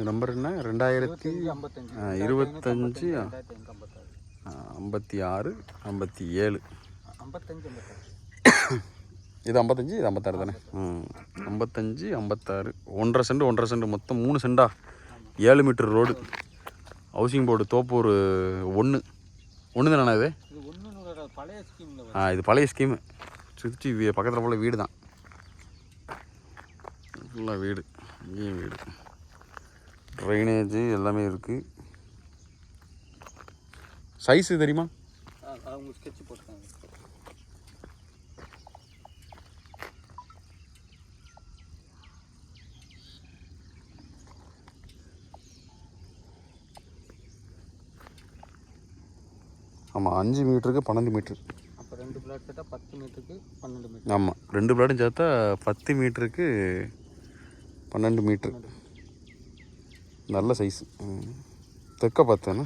Number என்ன? ரெண்டாயிரத்தி இருபத்தஞ்சு ஐம்பத்தி ஆறு ஐம்பத்தி ஏழு இது ஐம்பத்தஞ்சு இது ஐம்பத்தாறு தானே? ம். ஐம்பத்தஞ்சு ஐம்பத்தாறு. ஒன்றரை சென்ட் ஒன்றரை சென்ட் மொத்தம் மூணு சென்டா ஏழு metre road. Housing board Thoppur ஒன்று ஒன்று தானே இது? ஆ இது பழைய ஸ்கீமு சுற்றி பக்கத்தில் போல் வீடு தான் ஃபுல்லாக வீடு இங்கேயும் வீடு. ட்ரைனேஜு எல்லாமே இருக்குது சைஸு தெரியுமா? ஆமாம் அஞ்சு மீட்டருக்கு பன்னெண்டு மீட்ரு அப்போ ரெண்டு பிளாட் செட்டாக பத்து மீட்டருக்கு பன்னெண்டு மீட்டர் ஆமாம் ரெண்டு பிளாடும் சேர்த்தா பத்து மீட்டருக்கு பன்னெண்டு மீட்ரு നല്ല സൈസ് തെക്ക പത്താണ്